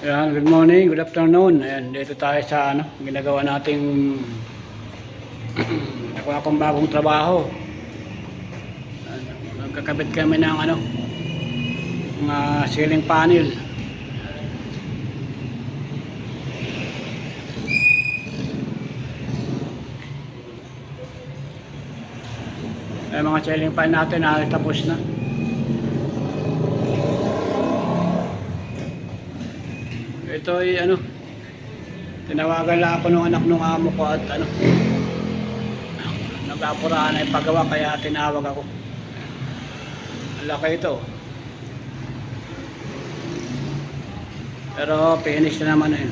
Ayan, good morning, good afternoon. Ayan, dito tayo sa ano, ginagawa nating nakuha akong bagong trabaho. Ayan, Nagkakabit kami ng ano, mga ceiling panel. Ayan, mga ceiling panel natin na tapos na. Ito ay ano, tinawagan lang ako ng anak ng amo ko at ano, nag-apurahan na paggawa kaya tinawag ako. Ang laki ito. Pero finish na naman eh.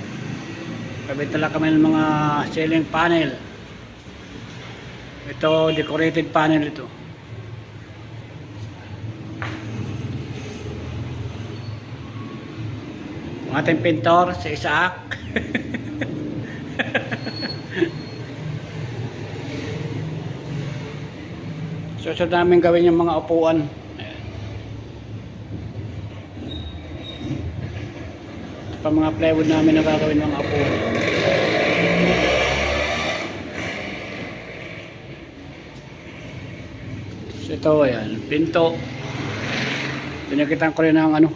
Kabit lang kami ng mga ceiling panel. Ito, decorated panel ito. Ang ating pintor, si Isaac. Susunod namin gawin yung mga upuan. Pa mga plywood namin na gagawin mga upuan. So ito, ayan, pinto. Pinakitan ko rin ng ano,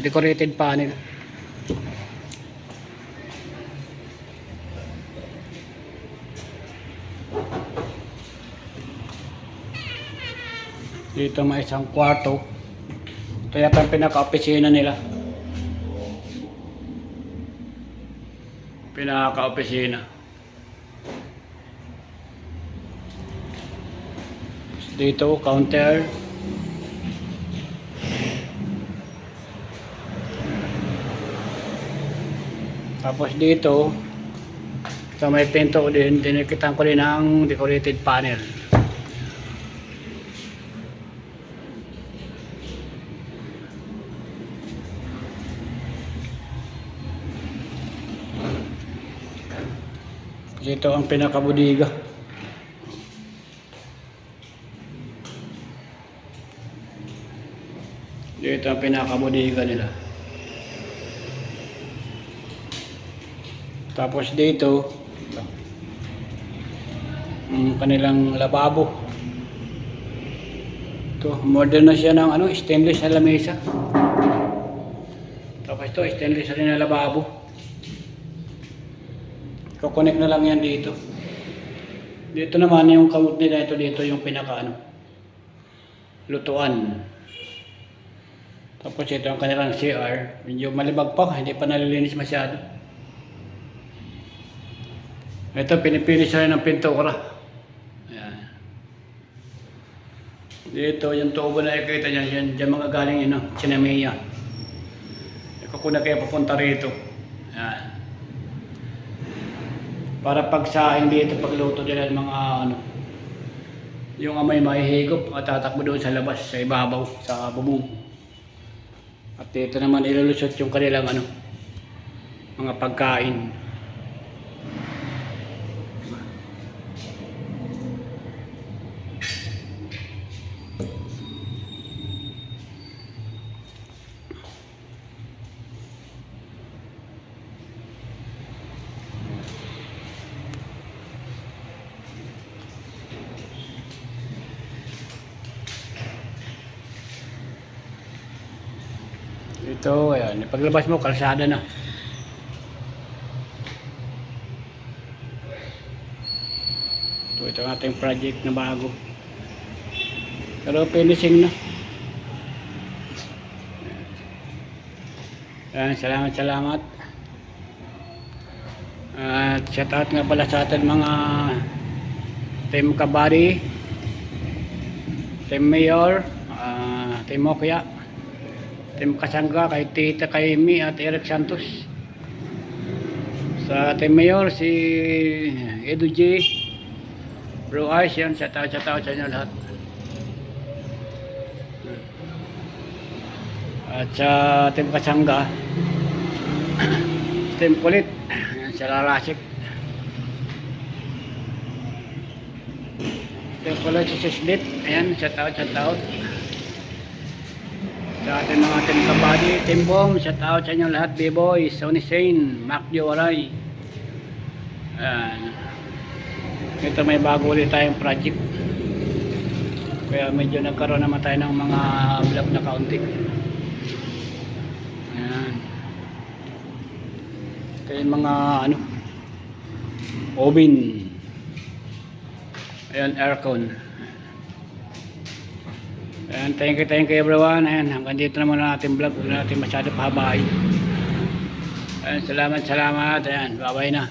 decorated panel. Dito may isang kwarto. Ito yata ang pinaka-opisina nila. Pinaka-opisina. Dito, counter. Tapos dito, sa may pinto din, dinikitan ko din ng decorated panel. Ito ang pinakabudiga. Dito ang pinakabudiga nila. Tapos dito, ang kanilang lababo. Ito, modern na siya ng ano, stainless na lamesa. Tapos ito, stainless rin na lababo. Kukonek na lang yan dito. Dito naman yung kamot nila ito dito yung pinaka ano, lutuan. Tapos ito ang kanilang CR. Medyo malibag pa, hindi pa nalilinis masyado. Ito, pinipili siya rin ng pintura. Ayan. Dito, yung tubo na ikita niya, yan, dyan mga galing yun, no? Sinamiya. Ikaw na kayo papunta rito. Ayan. Para pagsaing dito, pagluto nila ng mga ano, yung amay mahihigop at tatakbo doon sa labas, sa ibabaw, sa bubong. At dito naman ilulusot yung kanilang ano, mga pagkain. Ito, ayan. Paglabas mo, kalsada na. Ito, ito ang ating project na bago. Pero finishing na. Ayan, salamat, salamat. At shout out nga pala sa atin mga Team Kabari, Team Mayor, ah, Team Okya, Team Kasangga, kay Tita Kaimi at Eric Santos. Sa Team Mayor, si Edu J. Bro Ice, yan, shout out, shout out sa inyo lahat. At sa Team Kasangga, Team Kulit, si Larasik. Team Kulit, si Sislit, ayan, shout out, shout out. Sa ating mga team bomb, shout out sa inyo lahat, B-boys, Sonny Sane, Mac Jowaray. Ayan. Ito may bago ulit tayong project. Kaya medyo nagkaroon naman tayo ng mga vlog na kaunti. Ayan. Ito yung mga ano, oven. Ayan, aircon. Ayan, thank you, thank you everyone. Ayan, hanggang dito na muna natin vlog. Huwag na natin masyado pahabain. Ayan, salamat, salamat. Ayan, bye-bye na.